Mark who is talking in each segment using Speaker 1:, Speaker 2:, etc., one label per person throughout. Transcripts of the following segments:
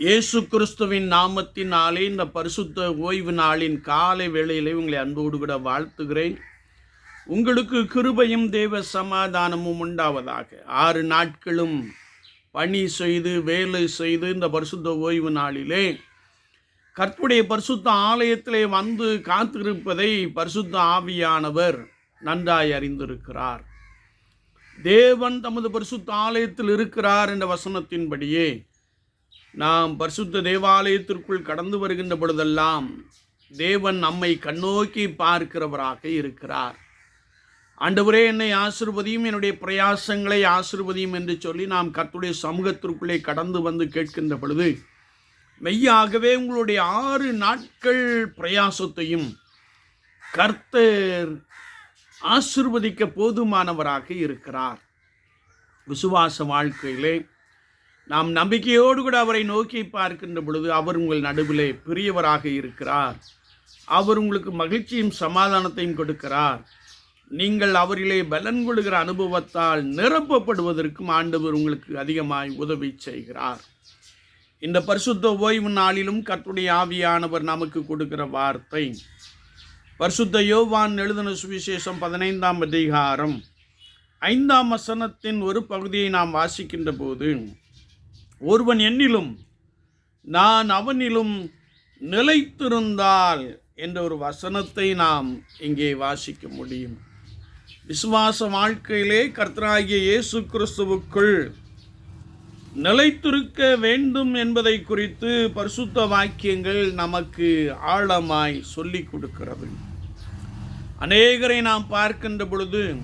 Speaker 1: இயேசு கிறிஸ்துவின் நாமத்தினாலே இந்த பரிசுத்த ஓய்வு நாளின் காலை வேளையிலே உங்களை அன்போடு கூட வாழ்த்துகிறேன். உங்களுக்கு கிருபையும் தேவ சமாதானமும் உண்டாவதாக. ஆறு நாட்களும் பணி செய்து வேலை செய்து இந்த பரிசுத்த ஓய்வு நாளிலே கற்புடைய பரிசுத்த ஆலயத்திலே வந்து காத்திருப்பதை பரிசுத்த ஆவியானவர் நன்றாய் அறிந்திருக்கிறார். தேவன் தமது பரிசுத்த ஆலயத்தில் இருக்கிறார் என்ற வசனத்தின்படியே நாம் பரிசுத்த தேவாலயத்திற்குள் கடந்து வருகின்ற பொழுதெல்லாம் தேவன் நம்மை கண்ணோக்கி பார்க்கிறவராக இருக்கிறார். ஆண்டவரே என்னை ஆசிர்வதியும் என்னுடைய பிரயாசங்களை ஆசிர்வதியும் என்று சொல்லி நாம் கத்துடைய சமூகத்திற்குள்ளே கடந்து வந்து கேட்கின்ற பொழுது மெய்யாகவே உங்களுடைய ஆறு நாட்கள் பிரயாசத்தையும் கர்த்தர் ஆசிர்வதிக்க போதுமானவராக இருக்கிறார். விசுவாச வாழ்க்கையிலே நாம் நம்பிக்கையோடு கூட அவரை நோக்கி பார்க்கின்ற பொழுது அவர் உங்கள் நடுவிலே பெரியவராக இருக்கிறார். அவர் உங்களுக்கு மகிழ்ச்சியும் சமாதானத்தையும் கொடுக்கிறார். நீங்கள் அவரிலே பலன் கொள்கிற அனுபவத்தால் நிரப்பப்படுவதற்கும் ஆண்டவர் உங்களுக்கு அதிகமாய் உதவி செய்கிறார். இந்த பரிசுத்த ஓய்வு நாளிலும் கத்துடைய ஆவியானவர் நமக்கு கொடுக்கிற வார்த்தை. பரிசுத்த யோவான் எழுதின சுவிசேஷம் பதினைந்தாம் அதிகாரம் ஐந்தாம் வசனத்தின் ஒரு பகுதியை நாம் வாசிக்கின்ற போது ஒருவன் என்னிலும் நான் அவனிலும் நிலைத்திருந்தால் என்ற ஒரு வசனத்தை நாம் இங்கே வாசிக்க முடியும். விசுவாச வாழ்க்கையிலே கர்த்தராகிய இயேசு கிறிஸ்துவுக்குள் நிலைத்திருக்க வேண்டும் என்பதை குறித்து பரிசுத்த வாக்கியங்கள் நமக்கு ஆழமாய் சொல்லிக் கொடுக்கிறது. அநேகரை நாம் பார்க்கின்ற பொழுது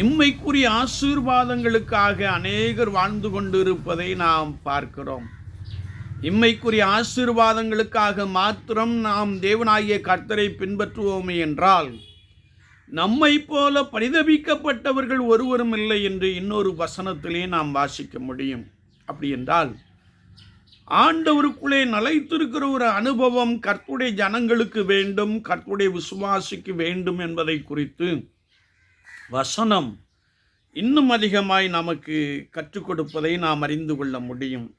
Speaker 1: இம்மைக்குரிய ஆசீர்வாதங்களுக்காக அநேகர் வாழ்ந்து கொண்டிருப்பதை நாம் பார்க்கிறோம். இம்மைக்குரிய ஆசீர்வாதங்களுக்காக மாத்திரம் நாம் தேவனாகிய கர்த்தரை பின்பற்றுவோமே என்றால் நம்மை போல பரிதபிக்கப்பட்டவர்கள் ஒருவரும் இல்லை என்று இன்னொரு வசனத்திலே நாம் வாசிக்க முடியும். அப்படி என்றால் ஆண்டவருக்குள்ளே நிலைத்திருக்கிற ஒரு அனுபவம் கர்த்துடைய ஜனங்களுக்கு வேண்டும் கர்த்துடைய விசுவாசிக்கு வேண்டும் என்பதை குறித்து வசனம் இன்னும் அதிகமாய் நமக்கு கற்றுக் கொடுப்பதை நாம் அறிந்து கொள்ள முடியும்.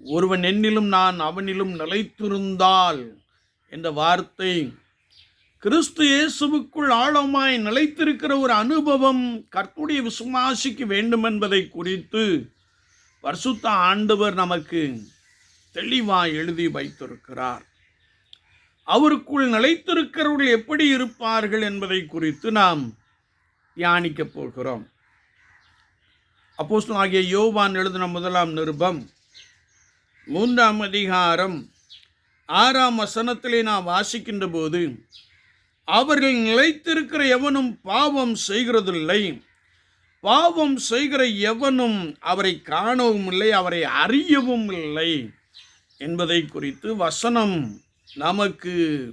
Speaker 1: ஒருவன் என்னிலும் நான் அவனிலும் நிலைத்திருந்தால் என்ற வார்த்தை கிறிஸ்து இயேசுவுக்குள் ஆழமாய் நிலைத்திருக்கிற ஒரு அனுபவம் கர்த்துடைய விசுவாசிக்கு வேண்டும் என்பதை குறித்து வருஷத்த ஆண்டவர் நமக்கு தெளிவாய் எழுதி வைத்திருக்கிறார். அவருக்குள் நிலைத்திருக்கிறவர்கள் எப்படி இருப்பார்கள் என்பதை குறித்து நாம் தியானிக்கப் போகிறோம். அப்போஸ்தலன் ஆகிய யோவான் எழுதின முதலாம் நிருபம் மூன்றாம் அதிகாரம் ஆறாம் வசனத்திலே நாம் வாசிக்கின்ற போது அவர்கள் நிலைத்திருக்கிற எவனும் பாவம் செய்கிறதில்லை. பாவம் செய்கிற எவனும் அவரை காணவும் இல்லை அவரை அறியவும் இல்லை. என்பதை குறித்து வசனம் நமக்கு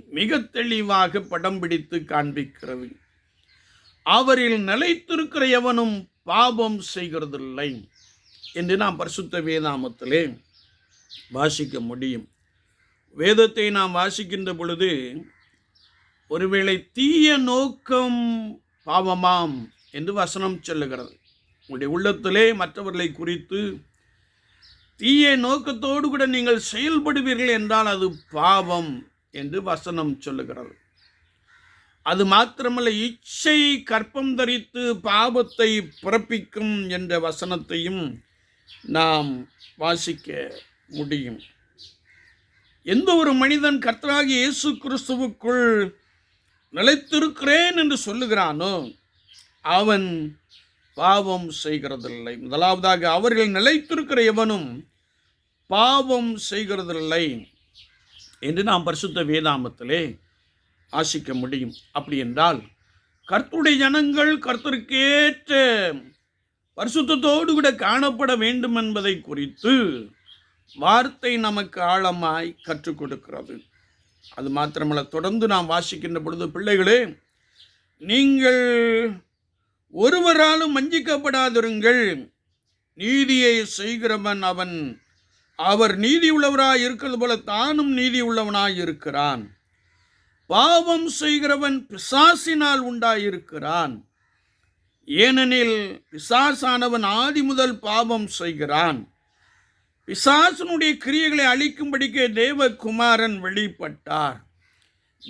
Speaker 1: மிக தெளிவாக படம் பிடித்து காண்பிக்கிறது. அவரில் நிலைத்திருக்கிற எவனும் பாபம் செய்கிறதில்லை என்று நாம் பரிசுத்த வேதாமத்திலே வாசிக்க முடியும். வேதத்தை நாம் வாசிக்கின்ற பொழுது ஒருவேளை தீய நோக்கம் பாவமாம் என்று வசனம் சொல்லுகிறது. உங்களுடைய உள்ளத்திலே மற்றவர்களை குறித்து தீய நோக்கத்தோடு கூட நீங்கள் செயல்படுவீர்கள் என்றால் அது பாவம் என்று வசனம் சொல்லுகிறது. அது மாத்திரமல்ல இச்சை கற்பம் தரித்து பாவத்தை பிறப்பிக்கும் என்ற வசனத்தையும் நாம் வாசிக்க முடியும். எந்த ஒரு மனிதன் கர்த்தராகி இயேசு கிறிஸ்துவுக்குள் நிலைத்திருக்கிறேன் என்று சொல்லுகிறானோ அவன் பாவம் செய்கிறதில்லை. முதலாவதாக அவர்கள் நிலைத்திருக்கிற எவனும் பாவம் செய்கிறதில்லை என்று நாம் பரிசுத்த வேதாமத்திலே ஆசிக்க முடியும். அப்படி என்றால் கர்த்தருடைய ஜனங்கள் கர்த்தருக்கேற்ற பரிசுத்தத்தோடு கூட காணப்பட வேண்டும் என்பதை குறித்து வார்த்தை நமக்கு ஆழமாய் கற்றுக் கொடுக்கிறது. அது மாத்திரமல்ல தொடர்ந்து நாம் வாசிக்கின்ற பொழுது பிள்ளைகளே நீங்கள் ஒருவராலும் வஞ்சிக்கப்படாதிருங்கள். நீதியை செய்கிறவன் அவன். அவர் நீதி உள்ளவராய் இருக்கிறது போல தானும் நீதி உள்ளவனாய் இருக்கிறான். பாவம் செய்கிறவன் பிசாசினால் உண்டாயிருக்கிறான். ஏனெனில் பிசாசானவன் ஆதி முதல் பாவம் செய்கிறான். பிசாசனுடைய கிரியைகளை அழிக்கும்படிக்கே தேவகுமாரன் வெளிப்பட்டார்.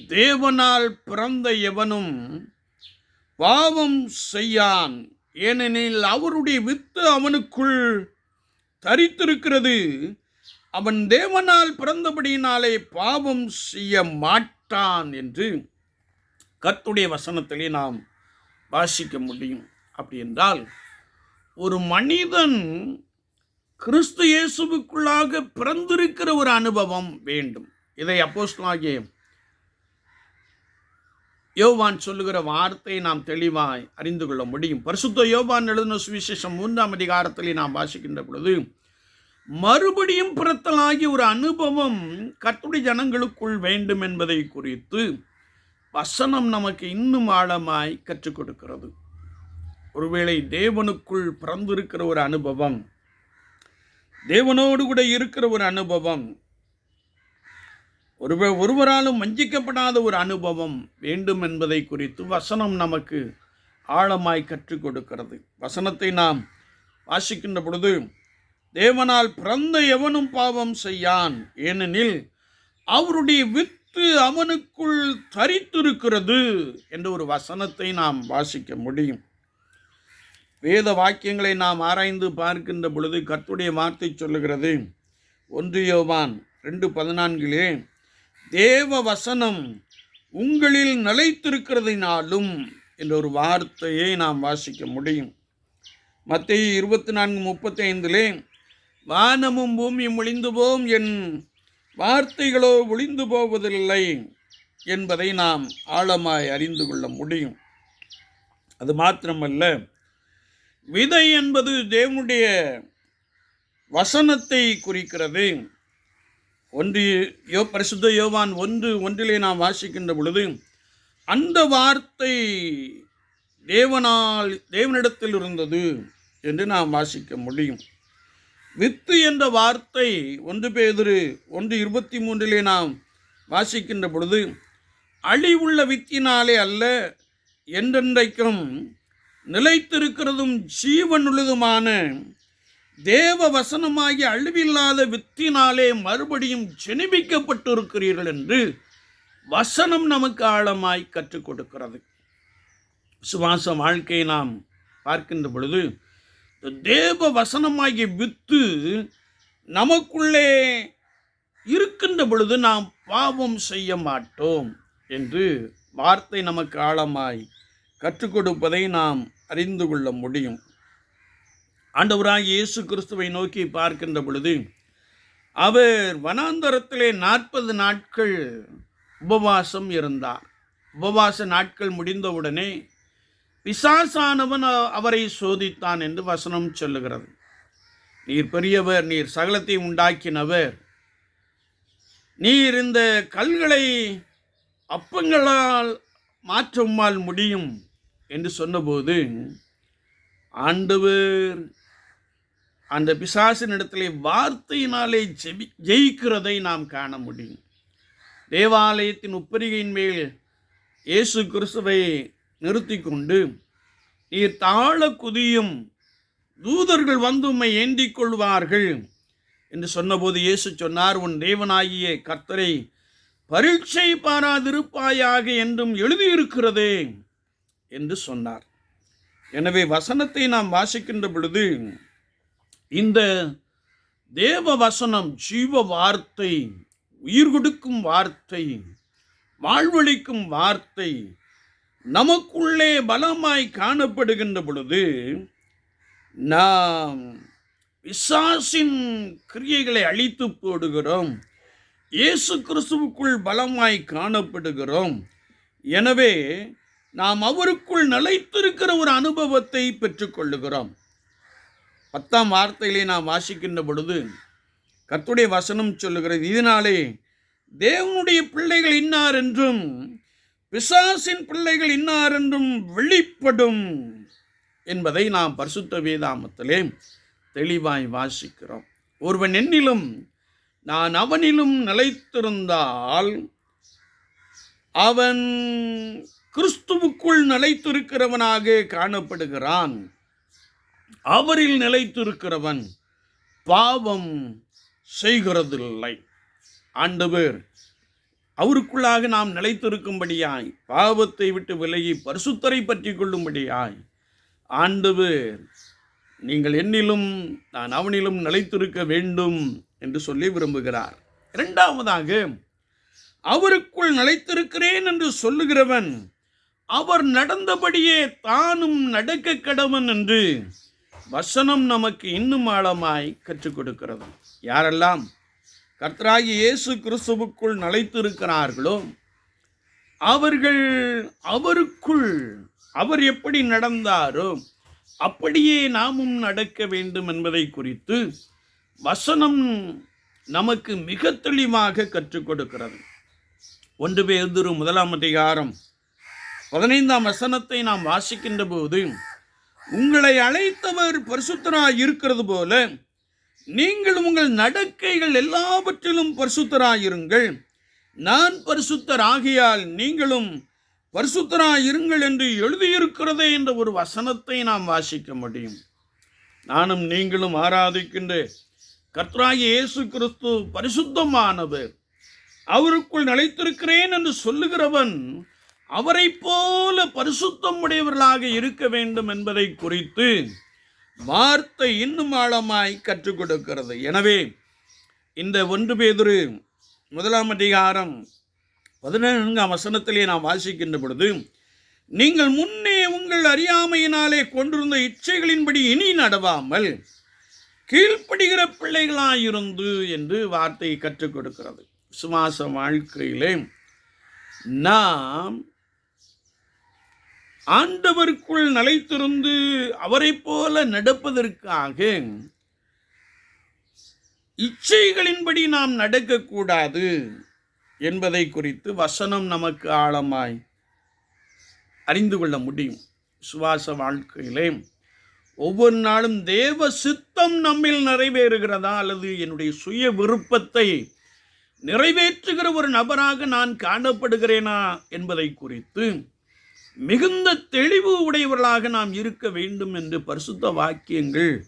Speaker 1: தேவனால் பிறந்த எவனும் பாவம் செய்யான். ஏனெனில் அவருடைய வித்து அவனுக்குள் தரித்திருக்கிறது. அவன் தேவனால் பிறந்தபடியினாலே பாவம் செய்ய மாட்டான். என்று கத்துடைய வசனத்திலே நாம் வாசிக்க முடியும். அப்படி என்றால் ஒரு மனிதன் கிறிஸ்து இயேசுவுக்குள்ளாக பிறந்திருக்கிற ஒரு அனுபவம் வேண்டும். இதை அப்போஸ்லாகிய யோவான் சொல்லுகிற வார்த்தையை நாம் தெளிவாய் அறிந்து கொள்ள முடியும். பரிசுத்த யோவான் எழுதின சுவிசேஷம் மூன்றாம் அதிகாரத்திலே நாம் வாசிக்கின்ற பொழுது மறுபடியும் பிறத்தலாகிய ஒரு அனுபவம் கர்த்துடைய ஜனங்களுக்குள் வேண்டும் என்பதை குறித்து வசனம் நமக்கு இன்னும் ஆழமாய் கற்றுக் கொடுக்கிறது. ஒருவேளை தேவனுக்குள் பிறந்திருக்கிற ஒரு அனுபவம் தேவனோடு கூட இருக்கிற ஒரு அனுபவம் ஒருவ ஒருவராலும் வஞ்சிக்கப்படாத ஒரு அனுபவம் வேண்டும் என்பதை குறித்து வசனம் நமக்கு ஆழமாய் கற்றுக் கொடுக்கிறது. வசனத்தை நாம் வாசிக்கின்ற பொழுது தேவனால் பிறந்த எவனும் பாவம் செய்யான். ஏனெனில் அவருடைய வித்து அவனுக்குள் தரித்திருக்கிறது என்ற ஒரு வசனத்தை நாம் வாசிக்க முடியும். வேத வாக்கியங்களை நாம் ஆராய்ந்து பார்க்கின்ற பொழுது கர்த்துடைய வார்த்தை சொல்லுகிறது. ஒன்று யோவான் ரெண்டு பதினான்கிலே தேவ வசனம் உங்களில் நிலைத்திருக்கிறதினாலும் என்ற ஒரு வார்த்தையை நாம் வாசிக்க முடியும். மத்திய இருபத்தி நான்கு முப்பத்தி ஐந்திலே வானமும் பூமியும் ஒளிந்து போம் என் வார்த்தைகளோ ஒளிந்து போவதில்லை என்பதை நாம் ஆழமாய் அறிந்து கொள்ள முடியும். அது மாத்திரமல்ல விதை என்பது தேவனுடைய வசனத்தை குறிக்கிறது. ஒன்று யோ பரிசுத்த யோவான் ஒன்று ஒன்றிலே நாம் வாசிக்கின்ற பொழுது அந்த வார்த்தை தேவனால் தேவனிடத்தில் இருந்தது என்று நாம் வாசிக்க முடியும். வித்து என்ற வார்த்தை ஒன்று பேதிரு ஒன்று இருபத்தி மூன்றிலே நாம் வாசிக்கின்ற பொழுது அழிவுள்ள வித்தினாலே அல்ல என்றென்றைக்கும் நிலைத்திருக்கிறதும் ஜீவனுள்ளதுமான தேவ வசனமாகி அழிவில்லாத வித்தினாலே மறுபடியும் ஜெனிபிக்கப்பட்டிருக்கிறீர்கள் என்று வசனம் நமக்கு ஆழமாய் கற்றுக் கொடுக்கிறது. சுவாச வாழ்க்கையை நாம் பார்க்கின்ற பொழுது தேவ வசனமாகிய வித்து நமக்குள்ளே இருக்கின்ற பொழுது நாம் பாவம் செய்ய மாட்டோம் என்று வார்த்தை நமக்கு ஆழமாய் கற்றுக் கொடுப்பதை நாம் அறிந்து கொள்ள முடியும். ஆண்டவராக இயேசு கிறிஸ்துவை நோக்கி பார்க்கின்ற பொழுது அவர் வனாந்தரத்திலே நாற்பது நாட்கள் உபவாசம் இருந்தார். உபவாச நாட்கள் முடிந்தவுடனே பிசாசானவன் அவரை சோதித்தான் என்று வசனம் சொல்லுகிறது. நீர் பெரியவர் நீர் சகலத்தை உண்டாக்கினவர். நீர் இந்த கல்களை அப்பங்களால் மாற்ற உம்மால் முடியும் என்று சொன்னபோது ஆண்டவர் அந்த பிசாசினிடத்திலே வார்த்தையினாலே ஜெபி ஜெயிக்கிறதை நாம் காண முடியும். தேவாலயத்தின் உப்பரிகையின் மேல் இயேசு கிறிஸ்துவை நிறுத்தி கொண்டு நீர் தாழ குதியும் தூதர்கள் வந்து உம்மை ஏந்திக் கொள்வார்கள் என்று சொன்னபோது இயேசு சொன்னார் உன் தேவனாகிய கர்த்தரை பரீட்சை பாராதிருப்பாயாக என்றும் எழுதியிருக்கிறதே என்று சொன்னார். எனவே வசனத்தை நாம் வாசிக்கின்ற பொழுது இந்த தேவ வசனம் ஜீவ வார்த்தை உயிர் கொடுக்கும் வார்த்தை வாழ்வழிக்கும் வார்த்தை நமக்குள்ளே பலமாய் காணப்படுகின்ற பொழுது நாம் விசாசின் கிரியைகளை அழித்து போடுகிறோம். இயேசு கிறிஸ்துவுக்குள் பலமாய் காணப்படுகிறோம். எனவே நாம் அவருக்குள் நிலைத்திருக்கிற ஒரு அனுபவத்தை பெற்றுக்கொள்ளுகிறோம் பத்தாம் வார்த்தைகளை நாம் வாசிக்கின்ற பொழுது கத்துடைய வசனம் சொல்லுகிறது இதனாலே தேவனுடைய பிள்ளைகள் இன்னார் என்றும் பிசாசின் பிள்ளைகள் இன்னாரென்றும் வெளிப்படும் என்பதை நாம் பரிசுத்த வேதாமத்திலே தெளிவாய் வாசிக்கிறோம். ஒருவன் என்னிலும் நான் அவனிலும் நிலைத்திருந்தால் அவன் கிறிஸ்துவுக்குள் நிலைத்திருக்கிறவனாக காணப்படுகிறான். அவரில் நிலைத்திருக்கிறவன் பாவம் செய்கிறதில்லை. ஆண்டவர் அவருக்குள்ளாக நாம் நிலைத்திருக்கும்படியாய் பாவத்தை விட்டு விலகி பரிசுத்தரை பற்றி கொள்ளும்படியாய் ஆண்டவர் நீங்கள் என்னிலும் நான் அவனிலும் நிலைத்திருக்க வேண்டும் என்று சொல்லி விரும்புகிறார். இரண்டாவதாக அவருக்குள் நிலைத்திருக்கிறேன் என்று சொல்லுகிறவன் அவர் நடந்தபடியே தானும் நடக்க கடவன் என்று வசனம் நமக்கு இன்னும் ஆழமாய் கற்றுக் கொடுக்கிறது. யாரெல்லாம் கர்த்தராகி இயேசு கிறிஸ்துவுக்குள் நிலைத்திருக்கிறார்களோ அவர்கள் அவருக்குள் அவர் எப்படி நடந்தாரோ அப்படியே நாமும் நடக்க வேண்டும் என்பதை குறித்து வசனம் நமக்கு மிக தெளிவாக கற்றுக் கொடுக்கிறது. ஒன்று பேதுரு முதலாம் அதிகாரம் பதினைந்தாம் வசனத்தை நாம் வாசிக்கின்ற போது உங்களை அழைத்தவர் பரிசுத்தராக இருக்கிறது போல நீங்கள் உங்கள் நடக்கைகள் எல்லாவற்றிலும் பரிசுத்தராயிருங்கள். நான் பரிசுத்தர் ஆகியால் நீங்களும் பரிசுத்தராயிருங்கள் என்று எழுதியிருக்கிறதே என்ற ஒரு வசனத்தை நாம் வாசிக்க முடியும். நானும் நீங்களும் ஆராதிக்கின்ற கர்த்தராகி இயேசு கிறிஸ்து பரிசுத்தமானவர். அவருக்குள் நிலைத்திருக்கிறேன் என்று சொல்லுகிறவன் அவரைப் போல பரிசுத்தம் உடையவர்களாக இருக்க வேண்டும் என்பதை குறித்து வார்த்தை இன்னும் ஆழமாய் கற்றுக் கொடுக்கிறது. எனவே இந்த ஒன்று பேதுரு முதலாம் அதிகாரம் பதினான்காம் வசனத்திலே நாம் வாசிக்கின்ற பொழுது நீங்கள் முன்னே உங்கள் அறியாமையினாலே கொண்டிருந்த இச்சைகளின்படி இனி நடவாமல் கீழ்ப்படுகிற பிள்ளைகளாயிருந்து என்று வார்த்தை கற்றுக் கொடுக்கிறது. விசுவாச வாழ்க்கையிலே நாம் ஆண்டவருக்குள் நிலைத்திருந்து அவரைப் போல நடப்பதற்காக இச்சைகளின்படி நாம் நடக்கக்கூடாது என்பதை குறித்து வசனம் நமக்கு ஆழமாய் அறிந்து கொள்ள முடியும். சுவாச வாழ்க்கையிலே ஒவ்வொரு நாளும் தேவ சித்தம் நம்மில் நிறைவேறுகிறதா அல்லது என்னுடைய சுய விருப்பத்தை நிறைவேற்றுகிற ஒரு நபராக நான் காணப்படுகிறேனா என்பதை குறித்து மிகுந்த தெளிவு உடையவர்களாக நாம் இருக்க வேண்டும் என்று பரிசுத்த வாக்கியங்கள்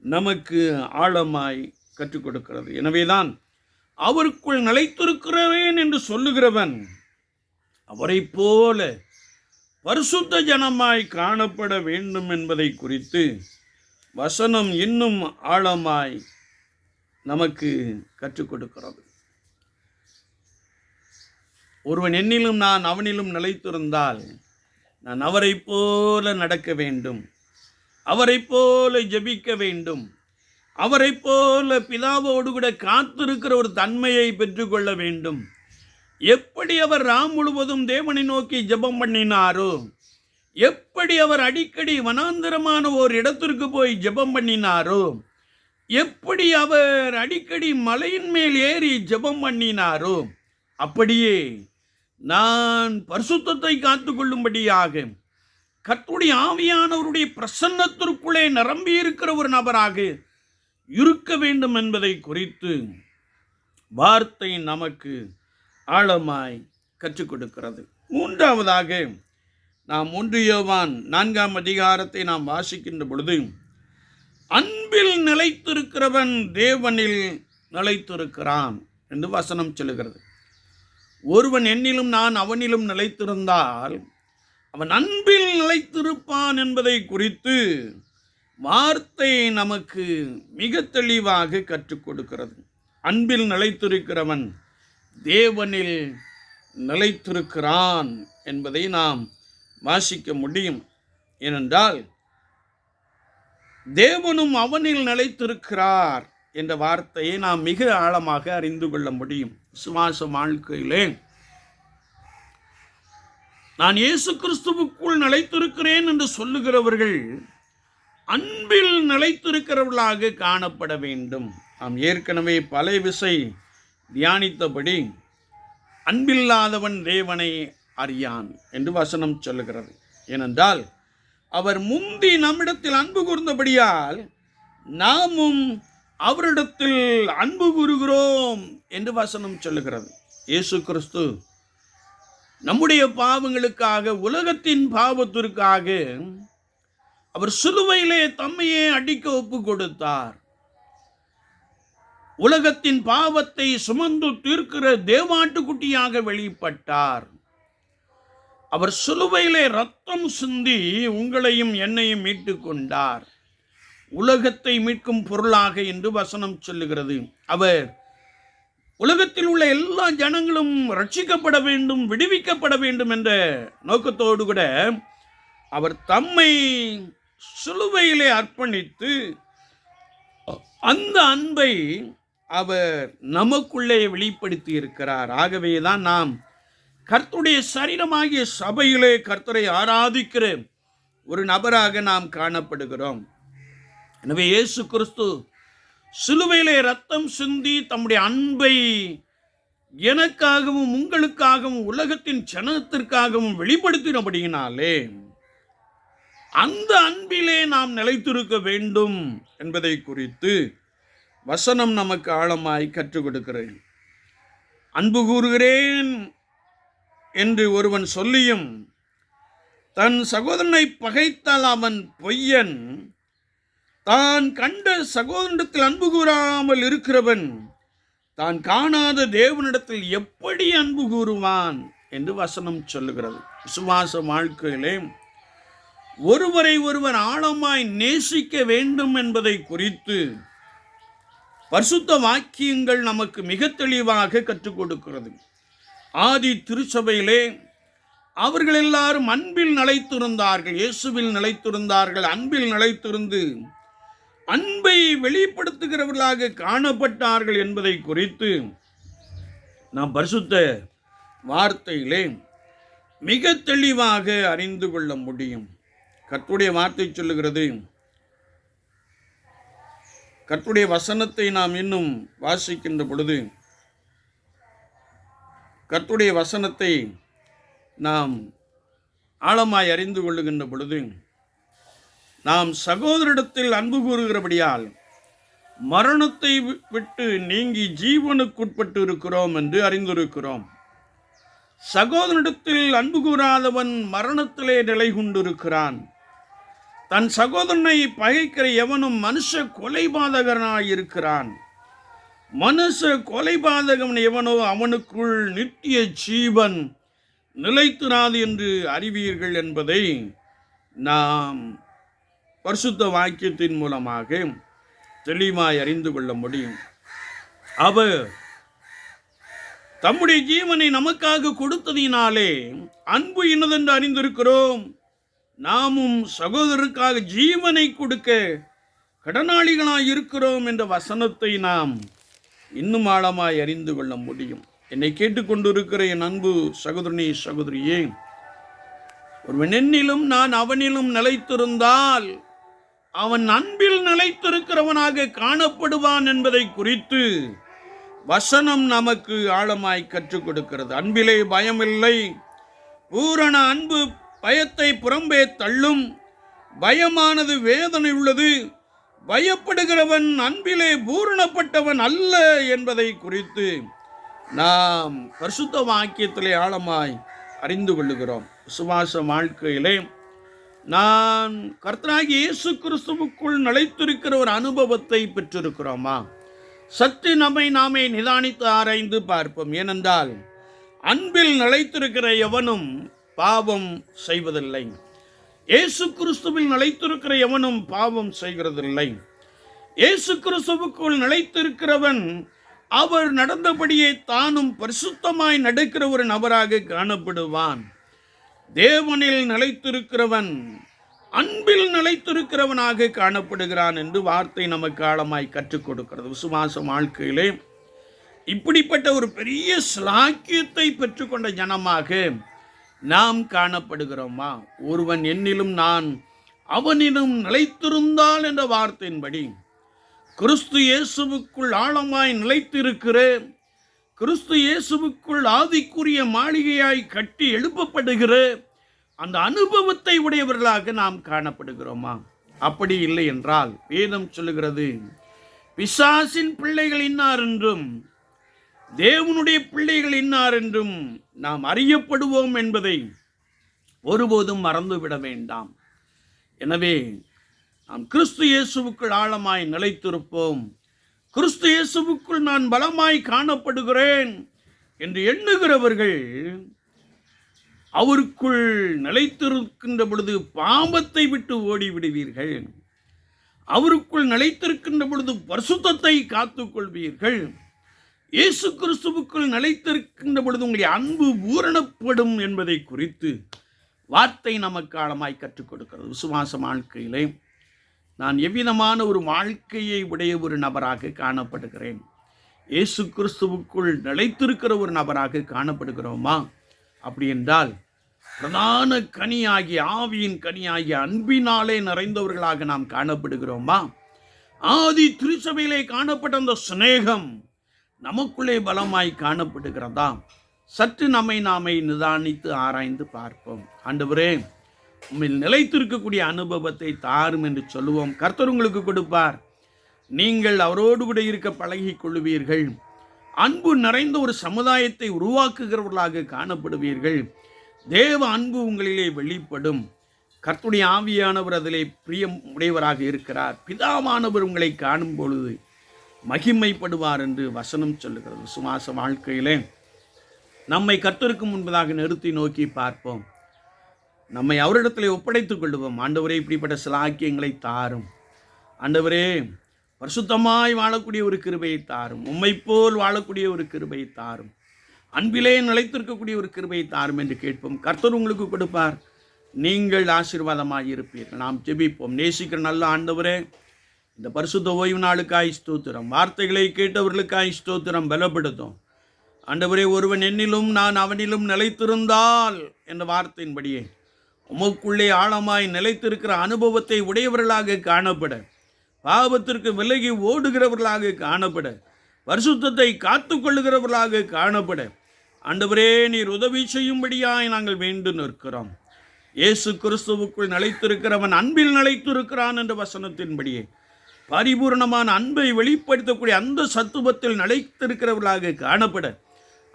Speaker 1: நமக்கு ஆழமாய் கற்றுக் கொடுக்கிறது. எனவேதான் அவருக்குள் நிலைத்திருக்கிறவேன் என்று சொல்லுகிறவன் அவரைப் போல பரிசுத்த ஜனமாய் காணப்பட வேண்டும் என்பதை குறித்து வசனம் இன்னும் ஆழமாய் நமக்கு கற்றுக் கொடுக்கிறது. ஒருவன் என்னிலும் நான் அவனிலும் நிலைத்திருந்தால் நான் அவரைப் போல நடக்க வேண்டும். அவரைப் போல ஜெபிக்க வேண்டும். அவரைப் போல பிதாவோடு கூட காத்திருக்கிற ஒரு தன்மையை பெற்றுக்கொள்ள வேண்டும். எப்படி அவர் ராம் முழுவதும் தேவனை நோக்கி ஜெபம் பண்ணினாரோ எப்படி அவர் அடிக்கடி வனாந்தரமான ஒரு இடத்திற்கு போய் ஜெபம் பண்ணினாரோ எப்படி அவர் அடிக்கடி மலையின் மேல் ஏறி ஜெபம் பண்ணினாரோ அப்படியே நான் பரிசுத்தத்தை காத்துக்கொள்ளும்படியாக கத்துடைய ஆவியானவருடைய பிரசன்னத்திற்குள்ளே நிரம்பி இருக்கிற ஒரு நபராக இருக்க வேண்டும் என்பதை குறித்து வார்த்தை நமக்கு ஆழமாய் கற்றுக் கொடுக்கிறது. மூன்றாவதாக நாம் ஒன்று யோவான் நான்காம் அதிகாரத்தை நாம் வாசிக்கின்ற பொழுது அன்பில் நிலைத்திருக்கிறவன் தேவனில் நிலைத்திருக்கிறான் என்று வசனம் சொல்லுகிறது. ஒருவன் என்னிலும் நான் அவனிலும் நிலைத்திருந்தால் அவன் அன்பில் நிலைத்திருப்பான் என்பதை குறித்து வார்த்தை நமக்கு மிக தெளிவாக கற்றுக் கொடுக்கிறது. அன்பில் நிலைத்திருக்கிறவன் தேவனில் நிலைத்திருக்கிறான் என்பதை நாம் வாசிக்க முடியும். ஏனென்றால் தேவனும் அவனில் நிலைத்திருக்கிறார். என்ற வார்த்தையை நாம் மிக ஆழமாக அறிந்து கொள்ள முடியும். விசுவாச வாழ்க்கையிலே. நான் இயேசு கிறிஸ்துவுக்குள் நிலைத்திருக்கிறேன் என்று சொல்லுகிறவர்கள் அன்பில் நிலைத்திருக்கிறவர்களாக காணப்பட வேண்டும். நாம் ஏற்கனவே பல விசை தியானித்தபடி அன்பில்லாதவன் தேவனை அறியான் என்று வசனம் சொல்லுகிறது. ஏனென்றால் அவர் முந்தி நம்மிடத்தில் அன்பு கூர்ந்தபடியால் நாமும் அவரிடத்தில் அன்பு கூறுகிறோம் என்று வசனம் சொல்லுகிறது. இயேசு கிறிஸ்து நம்முடைய பாவங்களுக்காக உலகத்தின் பாவத்திற்காக அவர் சிலுவையிலே தம்மையே அடிக்க ஒப்பு கொடுத்தார். உலகத்தின் பாவத்தை சுமந்து தீர்க்கிற தேவாட்டுக்குட்டியாக வெளிப்பட்டார். அவர் சிலுவையிலே ரத்தம் சிந்தி உங்களையும் என்னையும் மீட்டுக் கொண்டார். உலகத்தை மீட்கும் பொருளாக என்று வசனம் சொல்லுகிறது. அவர் உலகத்தில் உள்ள எல்லா ஜனங்களும் ரட்சிக்கப்பட வேண்டும் விடுவிக்கப்பட வேண்டும் என்ற நோக்கத்தோடு கூட அவர் தம்மை சிலுவையிலே அர்ப்பணித்து அந்த அன்பை அவர் நமக்குள்ளே வெளிப்படுத்தி இருக்கிறார். ஆகவே தான் நாம் கர்த்துடைய சரீரமாகிய சபையிலே கர்த்தரை ஆராதிக்கிற ஒரு நபராக நாம் காணப்படுகிறோம். எனவே இயேசு கிறிஸ்து சிலுவையிலே ரத்தம் சிந்தி தம்முடைய அன்பை எனக்காகவும் உங்களுக்காகவும் உலகத்தின் ஜனத்திற்காகவும் வெளிப்படுத்தினபடியினாலே அந்த அன்பிலே நாம் நிலைத்திருக்க வேண்டும் என்பதை குறித்து வசனம் நமக்கு ஆழமாய் கற்றுக் கொடுக்கிறேன். அன்பு கூறுகிறேன் என்று ஒருவன் சொல்லியும் தன் சகோதரனை பகைத்தால் அவன் பொய்யன் தான் கண்ட சகோதரனிடத்தில் அன்பு கூறாமல் இருக்கிறவன் தான் காணாத தேவனிடத்தில் எப்படி அன்பு கூறுவான் என்று வசனம் சொல்லுகிறது. விசுவாச வாழ்க்கையிலே ஒருவரை ஒருவர் ஆழமாய் நேசிக்க வேண்டும் என்பதை குறித்து பரிசுத்த வாக்கியங்கள் நமக்கு மிக தெளிவாக கற்றுக் கொடுக்கிறது. ஆதி திருச்சபையிலே அவர்கள் எல்லாரும் அன்பில் நிலைத்திருந்தார்கள். இயேசுவில் நிலைத்திருந்தார்கள். அன்பில் நிலைத்திருந்து அன்பை வெளிப்படுத்துகிறவர்களாக காணப்பட்டார்கள் என்பதை குறித்து நாம் பரிசுத்த வார்த்தையிலே மிக தெளிவாக அறிந்து கொள்ள முடியும். கற்றுடைய வார்த்தை சொல்லுகிறது. கற்றுடைய வசனத்தை நாம் இன்னும் வாசிக்கின்ற பொழுது கற்றுடைய வசனத்தை நாம் ஆழமாய் அறிந்து கொள்ளுகின்ற பொழுது நாம் சகோதரிடத்தில் அன்பு கூறுகிறபடியால் மரணத்தை வி- விட்டு நீங்கி ஜீவனுக்குட்பட்டு இருக்கிறோம் என்று அறிந்திருக்கிறோம். சகோதரனிடத்தில் அன்பு கூறாதவன் மரணத்திலே நிலை கொண்டிருக்கிறான் தன் சகோதரனை பகைக்கிற எவனும் மனுஷ கொலைபாதகனாயிருக்கிறான். மனுஷ கொலைபாதகன் எவனோ அவனுக்குள் நித்திய ஜீவன் நிலைத்திராது என்று அறிவீர்கள் என்பதை நாம் பரிசுத்த வாக்கியத்தின் மூலமாக தெளிவாய் அறிந்து கொள்ள முடியும். அவர் தம்முடைய ஜீவனை நமக்காக கொடுத்ததினாலே அன்பு இன்னதென்று அறிந்திருக்கிறோம். நாமும் சகோதரருக்காக ஜீவனை கொடுக்க கடனாளிகளாய் இருக்கிறோம் என்ற வசனத்தை நாம் இன்னும் ஆழமாய் அறிந்து கொள்ள முடியும். என்னை கேட்டுக்கொண்டிருக்கிற என் அன்பு சகோதரனே சகோதரியே ஒருவன் என்னிலும் நான் அவனிலும் நிலைத்திருந்தால் அவன் அன்பில் நிலைத்திருக்கிறவனாக காணப்படுவான் என்பதை குறித்து வசனம் நமக்கு ஆழமாய் கற்றுக் கொடுக்கிறது. அன்பிலே பயமில்லை. பூரண அன்பு பயத்தை புறம்பே தள்ளும். பயமானது வேதனை உள்ளது. பயப்படுகிறவன் அன்பிலே பூரணப்பட்டவன் அல்ல என்பதை குறித்து நாம் பரிசுத்த வாக்கியத்திலே ஆழமாய் அறிந்து கொள்ளுகிறோம். விசுவாச வாழ்க்கையிலே நான் கர்த்தனாகி இயேசு கிறிஸ்துவுக்குள் நிலைத்திருக்கிற ஒரு அனுபவத்தை பெற்றிருக்கிறோமா? சற்று நம்மை நாமே நிதானித்து ஆராய்ந்து பார்ப்போம். ஏனென்றால் அன்பில் நிலைத்திருக்கிற எவனும் பாவம் செய்வதில்லை. இயேசு கிறிஸ்துவில் நிலைத்திருக்கிற எவனும் பாவம் செய்கிறதில்லை. இயேசு கிறிஸ்துவுக்குள் நிலைத்திருக்கிறவன் அவர் நடந்தபடியே தானும் பரிசுத்தமாய் நடக்கிற ஒரு நபராக காணப்படுவான். தேவனில் நிலைத்திருக்கிறவன் அன்பில் நிலைத்திருக்கிறவனாக காணப்படுகிறான் என்று வார்த்தை நமக்கு ஆழமாய் கற்றுக் கொடுக்கிறது. விசுவாச வாழ்க்கையிலே இப்படிப்பட்ட ஒரு பெரிய ஸ்லாக்கியத்தை பெற்றுக்கொண்ட ஜனமாக நாம் காணப்படுகிறோமா? ஒருவன் என்னிலும் நான் அவனிலும் நிலைத்திருந்தால் என்ற வார்த்தையின்படி கிறிஸ்து இயேசுவுக்குள் ஆழமாய் நிலைத்திருக்கிறேன். கிறிஸ்து இயேசுவுக்குள் ஆதிக்குரிய மாளிகையாய் கட்டி எழுப்பப்படுகிற அந்த அனுபவத்தை உடையவர்களாக நாம் காணப்படுகிறோமா? அப்படி இல்லை என்றால் வேதம் சொல்லுகிறது பிசாசின் பிள்ளைகள் இன்னார் என்றும் தேவனுடைய பிள்ளைகள் இன்னார் என்றும் நாம் அறியப்படுவோம் என்பதை ஒருபோதும் மறந்துவிட வேண்டாம். எனவே நாம் கிறிஸ்து இயேசுவுக்குள் ஆழமாய் நிலைத்திருப்போம். கிறிஸ்து இயேசுவுக்குள் நான் பலமாய் காணப்படுகிறேன் என்று எண்ணுகிறவர்கள் அவருக்குள் நிலைத்திருக்கின்ற பொழுது பாம்பத்தை விட்டு ஓடி விடுவீர்கள் அவருக்குள் நிலைத்திருக்கின்ற பொழுது பரிசுத்தத்தை காத்துக்கொள்வீர்கள். இயேசு கிறிஸ்துவுக்குள் நிலைத்திருக்கின்ற பொழுது உங்களுடைய அன்பு பூரணப்படும் என்பதை குறித்து வார்த்தை நமக்கு ஆழமாய் கற்றுக் கொடுக்கிறது. விசுவாச வாழ்க்கையிலே நான் எவ்விதமான ஒரு வாழ்க்கையை உடைய ஒரு நபராக காணப்படுகிறேன்? இயேசு கிறிஸ்துவுக்குள் நிலைத்திருக்கிற ஒரு நபராக காணப்படுகிறோமா? அப்படி என்றால் பிரதான கனியாகிய ஆவியின் கனியாகிய அன்பினாலே நிறைந்தவர்களாக நாம் காணப்படுகிறோமா? ஆதி திருச்சபையிலே காணப்பட்ட அந்த சிநேகம் நமக்குள்ளே பலமாய் காணப்படுகிறதா? சற்று நம்மை நாமை நிதானித்து ஆராய்ந்து பார்ப்போம். ஆண்டவரே உண்மையில் நிலைத்திருக்கக்கூடிய அனுபவத்தை தாரும் என்று சொல்லுவோம். கர்த்தர் உங்களுக்கு கொடுப்பார். நீங்கள் அவரோடு கூட இருக்க பழகிக் கொள்ளுவீர்கள். அன்பு நிறைந்த ஒரு சமுதாயத்தை உருவாக்குகிறவர்களாக காணப்படுவீர்கள். தேவ அன்பு உங்களிலே வெளிப்படும். கர்த்துடைய ஆவியானவர் அதிலே பிரியம் உடையவராக இருக்கிறார். பிதாவானவர் உங்களை காணும் பொழுது மகிமைப்படுவார் என்று வசனம் சொல்லுகிறது. சுவாச வாழ்க்கையிலே நம்மை கர்த்தருக்கு முன்பதாக நிறுத்தி நோக்கி பார்ப்போம். நம்மை அவரிடத்தில் ஒப்படைத்துக் கொள்வோம் ஆண்டவரே இப்படிப்பட்ட சிலாக்கியங்களை தாரும். ஆண்டவரே பரிசுத்தமாய் வாழக்கூடிய ஒரு கிருபையை தாரும். உம்மை போல் வாழக்கூடிய ஒரு கிருபையை தாரும். அன்பிலே நிலைத்திருக்கக்கூடிய ஒரு கிருபையை தாரும் என்று கேட்போம். கர்த்தர் உங்களுக்கு கொடுப்பார். நீங்கள் ஆசீர்வாதமாக இருப்பீர்கள். நாம் ஜெபிப்போம். நேசிக்கிற நல்ல ஆண்டவரே இந்த பரிசுத்த ஓய்வு நாளுக்காய் ஸ்தோத்திரம். வார்த்தைகளை கேட்டவர்களுக்காய் ஸ்தோத்திரம். பலப்படுத்தும். ஆண்டவரே ஒருவன் என்னிலும் நான் அவனிலும் நிலைத்திருந்தால் என்ற வார்த்தையின்படியே உமக்குள்ளே ஆழமாய் நிலைத்திருக்கிற அனுபவத்தை உடையவர்களாக காணப்பட பாவத்திற்கு விலகி ஓடுகிறவர்களாக காணப்பட பரிசுத்தத்தை காத்து கொள்ளுகிறவர்களாக காணப்பட. ஆண்டவரே நீர் உதவி செய்யும்படியாய் நாங்கள் வேண்டு நிற்கிறோம். இயேசு கிறிஸ்துவுக்குள் நிலைத்திருக்கிறவன் அன்பில் நிலைத்திருக்கிறான் என்ற வசனத்தின்படியே பரிபூர்ணமான அன்பை வெளிப்படுத்தக்கூடிய அந்த சத்துவத்தில் நிலைத்திருக்கிறவர்களாக காணப்பட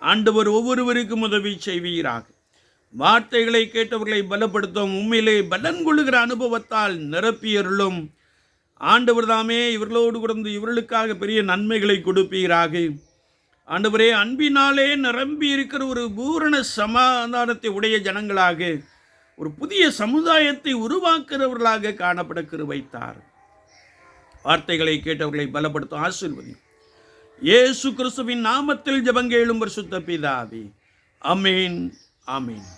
Speaker 1: ஆண்டவர் ஒவ்வொருவருக்கும் உதவி செய்வீராக. வார்த்தைகளை கேட்டவர்களை பலப்படுத்தும் உண்மையிலே பலன் கொள்ளுகிற அனுபவத்தால் நிரப்பியருளும். ஆண்டவர் தாமே இவர்களோடு கொடுந்து இவர்களுக்காக பெரிய நன்மைகளை கொடுப்பீராக. ஆண்டவரே அன்பினாலே நிரம்பி இருக்கிற ஒரு பூரண சமாதானத்தை உடைய ஜனங்களாக ஒரு புதிய சமுதாயத்தை உருவாக்குறவர்களாக காணப்பட வைத்தார் வார்த்தைகளை கேட்டவர்களை பலப்படுத்தும் ஆசீர்வதி இயேசு கிறிஸ்துவின் நாமத்தில் ஜபங்கேளும் பரிசுத்த பிதாவே. அமீன் அமீன்